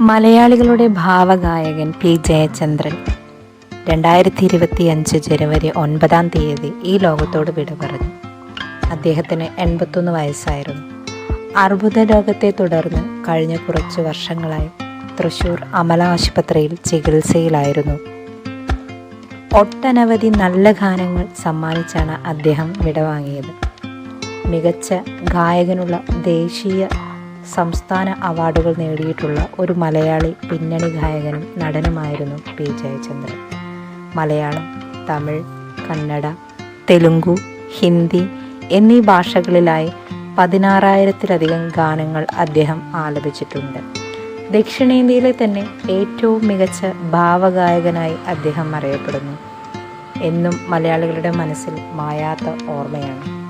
മലയാളികളുടെ ഭാവഗായകൻ പി ജയചന്ദ്രൻ. രണ്ടായിരത്തി ഇരുപത്തി അഞ്ച് ജനുവരി ഒൻപതാം തീയതി ഈ ലോകത്തോട് വിട പറഞ്ഞു. അദ്ദേഹത്തിന് എൺപത്തൊന്ന് വയസ്സായിരുന്നു. അർബുദ രോഗത്തെ തുടർന്ന് കഴിഞ്ഞ കുറച്ച് വർഷങ്ങളായി തൃശൂർ അമല ആശുപത്രിയിൽ ചികിത്സയിലായിരുന്നു. ഒട്ടനവധി നല്ല ഗാനങ്ങൾ സമ്മാനിച്ചാണ് അദ്ദേഹം വിടവാങ്ങിയത്. മികച്ച ഗായകനുള്ള ദേശീയ സംസ്ഥാന അവാർഡുകൾ നേടിയിട്ടുള്ള ഒരു മലയാളി പിന്നണി ഗായകനും നടനുമായിരുന്നു പി ജയചന്ദ്രൻ. മലയാളം തമിഴ് കന്നഡ തെലുങ്കു ഹിന്ദി എന്നീ ഭാഷകളിലായി പതിനാറായിരത്തിലധികം ഗാനങ്ങൾ അദ്ദേഹം ആലപിച്ചിട്ടുണ്ട്. ദക്ഷിണേന്ത്യയിലെ തന്നെ ഏറ്റവും മികച്ച ഭാവഗായകനായി അദ്ദേഹം അറിയപ്പെടുന്നു. എന്നും മലയാളികളുടെ മനസ്സിൽ മായാത്ത ഓർമ്മയാണ്.